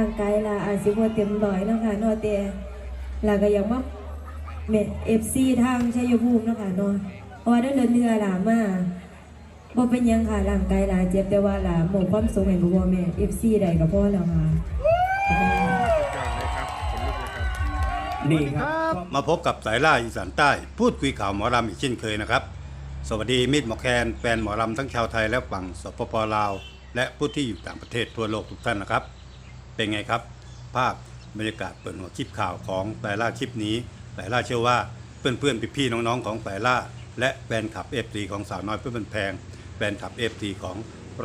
ร่างกายล่ะอาจสิบ่เต็มร้อยเนาะค่ะเนาะแต่ล่ะก็ยังมาแม่ FC ทางชัยภูมิเนาะค่ะเนาะเพราะว่าเดินเดินเรือล่ะมาบ่เป็นยังค่ะร่างกายล่ะเจ็บแต่ว่าล่ะหมดความสุขให้พ่อแม่ FC ได้ก็พอแล้วค่ะนี่ครับมาพบกับสายล่าอีสานใต้ พูดคุยข่าวหมอลำอีกเช่นเคยนะครับ สวัสดีมิตรหมอแคนแฟนหมอลำทั้งชาวไทยและฝั่งสปปลาว และผู้ที่อยู่ต่างประเทศทั่วโลกทุกท่านนะครับ เป็นไงครับ ภาพบรรยากาศเปิดหัวคลิปข่าวของสายล่าคลิปนี้สายล่าเชื่อว่าเพื่อนๆพี่ๆน้องๆของสายล่าและแฟนคลับเอฟซีของสาวน้อยเพื่อนแพงแฟนคลับเอฟซีของ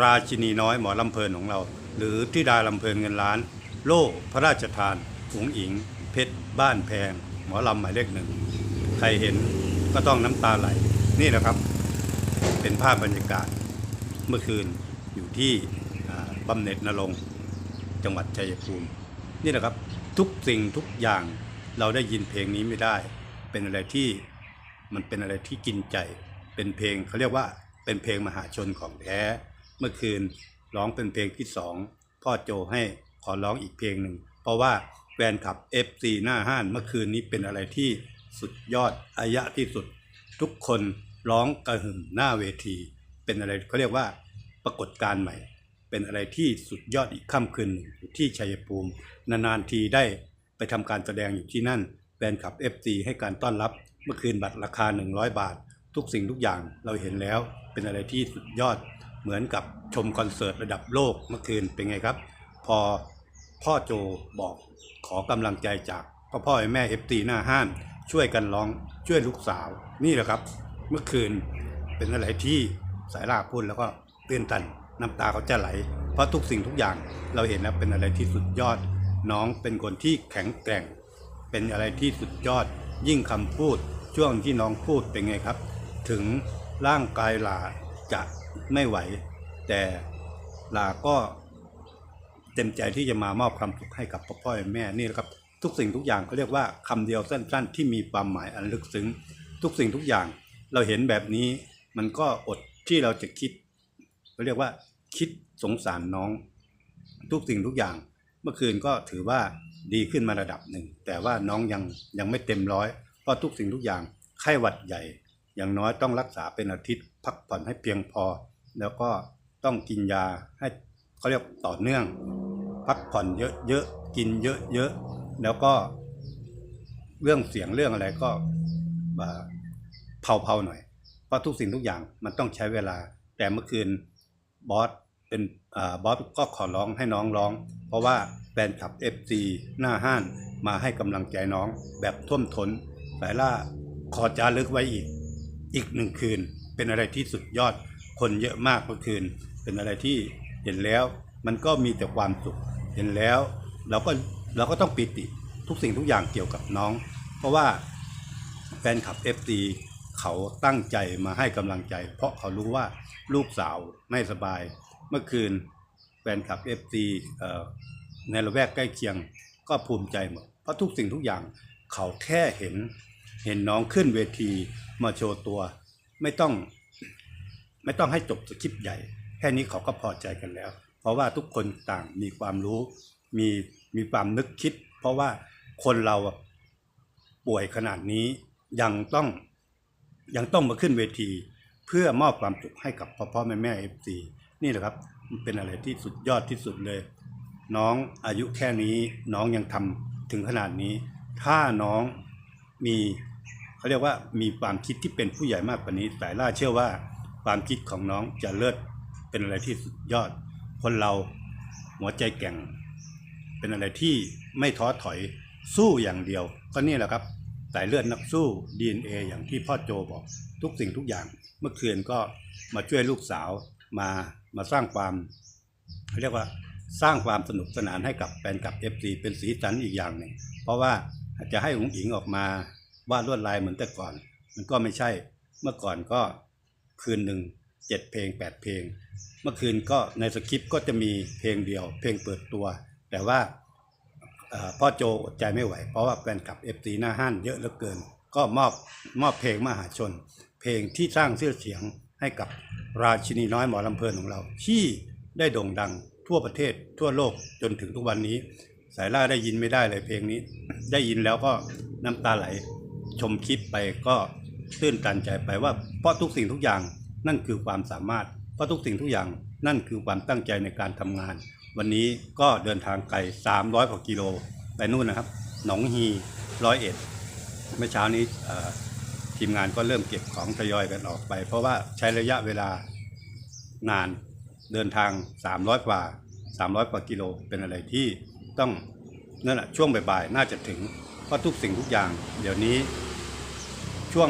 ราชินีน้อยหมอลำเพลินของเรา หรือที่ดาลำเพลินเงินล้าน โล่พระราชทานอุงอิง เพชรบ้านแพง หมอลำหมายเลขหนึ่งใครเห็นก็ต้องน้ำตาไหลนี่แหละครับเป็นภาพบรรยากาศเมื่อคืนอยู่ที่อ่าบำเหน็จนรงค์ จังหวัดชัยภูมินี่แหละครับทุกสิ่งทุกอย่างเราได้ยินเพลงนี้ไม่ได้ เป็นอะไรที่มันเป็นอะไรที่กินใจ เป็นเพลงเขาเรียกว่าเป็นเพลงมหาชนของแท้ เมื่อคืนร้องเป็นเพลงที่สองพ่อโจให้ขอร้องอีกเพลงหนึ่ง เพราะว่าแฟนคลับ FC หน้าห้านเมื่อคืนนี้เป็นอะไรที่สุดยอดอายะที่สุด ทุกคนร้องกระหึ่มหน้าเวที เป็นอะไรเขาเรียกว่าปรากฏการณ์ใหม่ เป็นอะไรที่สุดยอดอีกค่ำคืนที่ชัยภูมิ นานๆทีได้ไปทำการแสดงอยู่ที่นั่นแฟนคลับ FC ให้การต้อนรับเมื่อคืนบัตรราคา 100 บาท ทุกสิ่งทุกอย่างเราเห็นแล้วเป็นอะไรที่สุดยอดเหมือนกับชมคอนเสิร์ตระดับโลกเมื่อคืนเป็นไงครับ พอพ่อโจบอกขอกำลังใจจากพ่อพ่อแม่เอฟตีหน้าห้านช่วยกันร้องช่วยลูกสาว นี่แหละครับ เมื่อคืนเป็นอะไรที่สายลาพูดแล้วก็เตื่นตัน น้ำตาเขาจะไหล เพราะทุกสิ่งทุกอย่างเราเห็นแล้วเป็นอะไรที่สุดยอด น้องเป็นคนที่แข็งแกร่ง เป็นอะไรที่สุดยอด ยิ่งคำพูดช่วงที่น้องพูดเป็นไงครับ ถึงร่างกายลาจะไม่ไหว แต่ลาก็เต็มใจที่จะมามอบความสุขให้กับพ่อพ่อแม่นี่แหละครับ ทุกสิ่งทุกอย่างเขาเรียกว่าคำเดียวสั้น ๆ ที่มีความหมายอันลึกซึ้ง ทุกสิ่งทุกอย่างเราเห็นแบบนี้มันก็อดที่เราจะคิด เขาเรียกว่าคิดสงสารน้อง ทุกสิ่งทุกอย่าง เมื่อคืนก็ถือว่าดีขึ้นมาระดับหนึ่ง แต่ว่าน้องยังยังไม่เต็มร้อยเพราะทุกสิ่งทุกอย่างไข้หวัดใหญ่ อย่างน้อยต้องรักษาเป็นอาทิตย์ พักผ่อนให้เพียงพอ แล้วก็ต้องกินยาให้เขาเรียกต่อเนื่อง พักผ่อนเยอะๆกินเยอะๆแล้วก็ เรื่องเสียงเรื่องอะไรก็อ่าเผาๆหน่อยเพราะทุกสิ่งทุกอย่างมันต้องใช้เวลาแต่เมื่อคืน บอสเป็นอบอสก็ขอร้องให้น้องร้อง เพราะว่าแฟนคลับ FC หน้าห้านมาให้กำลังใจน้องแบบท่วมทน้นสายล่าขอจารึกไว้อีก อีกหนึ่งคืน เป็นอะไรที่สุดยอดคนเยอะมากเมื่อคืน เป็นอะไรที่เห็นแล้ว มันก็มีแต่ความสุข เห็นแล้ว เราก็เราก็ต้องปิติทุกสิ่งทุกอย่างเกี่ยวกับน้อง เพราะว่าแฟนคลับ FT เขาตั้งใจมาให้กำลังใจ เพราะเขารู้ว่าลูกสาวไม่สบาย เมื่อคืนแฟนคลับ FT เอ่อในละแวกใกล้เคียงก็ภูมิใจหมดเพราะทุกสิ่งทุกอย่างเขาแค่เห็น เห็นน้องขึ้นเวทีมาโชว์ตัว ไม่ต้อง ไม่ต้องให้จบสคริปต์ใหญ่ แค่นี้เขาก็พอใจกันแล้ว เพราะว่าทุกคนต่างมีความรู้ มีมีความนึกคิด เพราะว่าคนเราป่วยขนาดนี้ยังต้อง ยังต้องมาขึ้นเวที เพื่อมอบความสุขให้กับพ่อพ่อแม่แม่เอฟซีนี่แหละครับมันเป็นอะไรที่สุดยอดที่สุดเลย น้องอายุแค่นี้น้องยังทำถึงขนาดนี้ ถ้าน้องมีเขาเรียกว่ามีความคิดที่เป็นผู้ใหญ่มากกว่านี้สายล่าเชื่อว่าความคิดของน้องจะเลิศเป็นอะไรที่สุดยอด คนเราหัวใจแกร่ง เป็นอะไรที่ไม่ท้อถอยสู้อย่างเดียว ก็นี่แหละครับ สายเลือดนักสู้ DNA อย่างที่พ่อโจบอกทุกสิ่งทุกอย่าง เมื่อคืนก็มาช่วยลูกสาวมามาสร้างความเขาเรียกว่าสร้างความสนุกสนานให้กับแฟนกับ FC เป็นสีสันอีกอย่างหนึ่งเพราะว่าจะให้หงอิงออกมาวาดลวดลายเหมือนแต่ก่อน มันก็ไม่ใช่เมื่อก่อนก็คืนหนึ่งเจ็ดเพลงแปดเพลง เมื่อคืนก็ในสคริปต์ก็จะมีเพลงเดียว เพลงเปิดตัว แต่ว่า พ่อโจอดใจไม่ไหว เพราะว่าแฟนคลับเอฟซีหน้าห้านเยอะเหลือเกิน ก็มอบมอบเพลงมหาชน เพลงที่สร้างชื่อเสียงให้กับราชินีน้อยหมอลำเพลินของเรา ที่ได้โด่งดังทั่วประเทศทั่วโลกจนถึงทุกวันนี้ สายล่าได้ยินไม่ได้เลยเพลงนี้ ได้ยินแล้วก็น้ำตาไหล ชมคลิปไปก็ตื้นตันใจไปว่าเพราะทุกสิ่งทุกอย่างนั่นคือความสามารถเพราะทุกสิ่งทุกอย่างนั่นคือความตั้งใจในการทำงาน วันนี้ก็เดินทางไกล 300กว่ากิโลไปนู่นนะครับ หนองฮีร้อยเอ็ดเมื่อเช้านี้ทีมงานก็เริ่มเก็บของทยอยกันออกไป เพราะว่าใช้ระยะเวลานานเดินทาง 300 กว่า 300 กว่ากิโลเป็นอะไรที่ต้องนั่นแหละช่วงบ่ายๆน่าจะถึงเพราะทุกสิ่งทุกอย่าง เดี๋ยวนี้ช่วง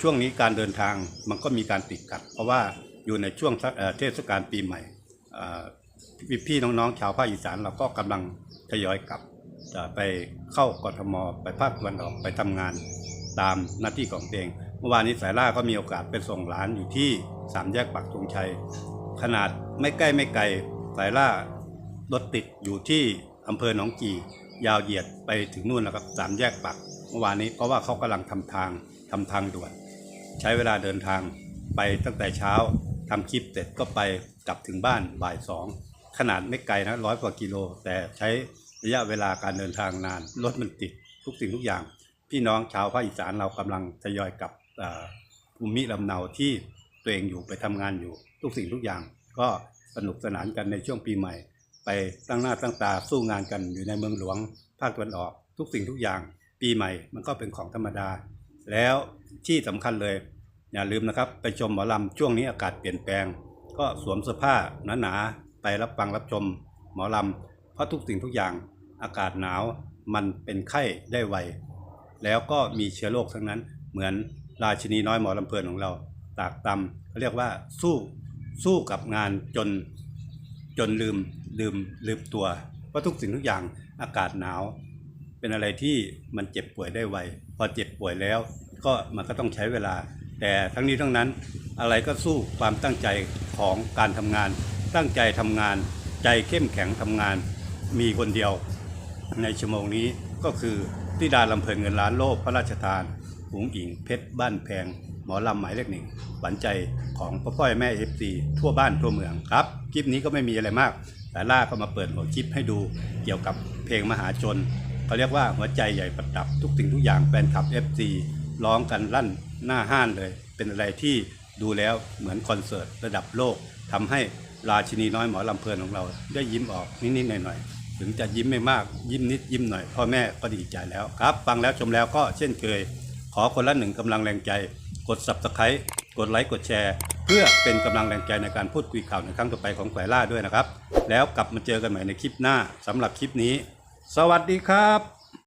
ช่วงนี้การเดินทางมันก็มีการติดขัด เพราะว่าอยู่ในช่วงเทศกาลปีใหม่ พี่พี่น้องๆชาวภาคอีสานเราก็กำลังทยอยกลับจะไปเข้ากทมไปภาคตะวันออกไปทำงานตามหน้าที่ของตัวเองเมื่อวานนี้สายล่าก็มีโอกาสไปส่งหลานอยู่ที่สามแยกปักธงชัย ขนาดไม่ใกล้ไม่ไกลสายล่ารถติดอยู่ที่อำเภอหนองกียาวเหยียดไปถึงนู่นแล้วครับสามแยกปักเมื่อวานนี้เพราะว่าเขากำลังทำทางทำทางด่วนใช้เวลาเดินทางไปตั้งแต่เช้าทำคลิปเสร็จก็ไปกลับถึงบ้านบ่ายสอง ขนาดไม่ไกลนะร้อยกว่ากิโล แต่ใช้ระยะเวลาการเดินทางนาน รถมันติดทุกสิ่งทุกอย่าง พี่น้องชาวภาคอีสานเรากำลังทยอยกลับภูมิลำเนาที่ตัวเองอยู่ไปทำงานอยู่ทุกสิ่งทุกอย่าง ก็สนุกสนานกันในช่วงปีใหม่ ไปตั้งหน้าตั้งตาสู้งานกันอยู่ในเมืองหลวง ภาคตะวันออก ทุกสิ่งทุกอย่าง ปีใหม่มันก็เป็นของธรรมดา แล้วที่สำคัญเลย อย่าลืมนะครับ ไปชมหมอลำช่วงนี้อากาศเปลี่ยนแปลง ก็สวมเสื้อผ้าหนาๆ ไปรับฟังรับชมหมอลำ เพราะทุกสิ่งทุกอย่างอากาศหนาวมันเป็นไข้ได้ไว แล้วก็มีเชื้อโรคทั้งนั้น เหมือนราชินีน้อยหมอลำเพลินของเรา ตากตำเขาเรียกว่าสู้สู้กับงานจนจนลืมลืมลืมตัวว่าะทุกสิ่งทุกอย่างอากาศหนาว เป็นอะไรที่มันเจ็บป่วยได้ไว พอเจ็บป่วยแล้ว ก็มันก็ต้องใช้เวลา แต่ทั้งนี้ทั้งนั้นอะไรก็สู้ความตั้งใจของการทำงาน ตั้งใจทำงาน ใจเข้มแข็งทำงาน มีคนเดียว ในชั่วโมงนี้ก็คือที่ดาลำเพลินเงินล้านโลกพระราชทานหุงอิงเพชรบ้านแพง หมอลำหมายเลขหนึ่งหวานใจของพ่อพ่อยแม่เอฟซีทั่วบ้านทั่วเมืองครับ คลิปนี้ก็ไม่มีอะไรมาก แต่ล่าก็มาเปิดหัวคลิปให้ดูเกี่ยวกับเพลงมหาชนเขาเรียกว่าหัวใจใหญ่ประดับทุกสิ่งทุกอย่างแฟนคลับ FC ร้องกันลั่นหน้าห้านเลย เป็นอะไรที่ดูแล้วเหมือนคอนเสิร์ตระดับโลกทำให้ ราชินีน้อยหมอลำเพลินของเรา ได้ยิ้มออกนิดๆหน่อยๆถึงจะยิ้มไม่มากยิ้มนิดยิ้มหน่อยพ่อแม่ก็ดีใจแล้วครับ ฟังแล้วชมแล้วก็เช่นเคย ขอคนละหนึ่งกำลังแรงใจ กด subscribe กดไลค์กดแชร์ เพื่อเป็นกำลังแรงใจในการพูดคุยข่าวในครั้งต่อไปของแขวล่าด้วยนะครับ แล้วกลับมาเจอกันใหม่ในคลิปหน้าสำหรับคลิปนี้ สวัสดีครับ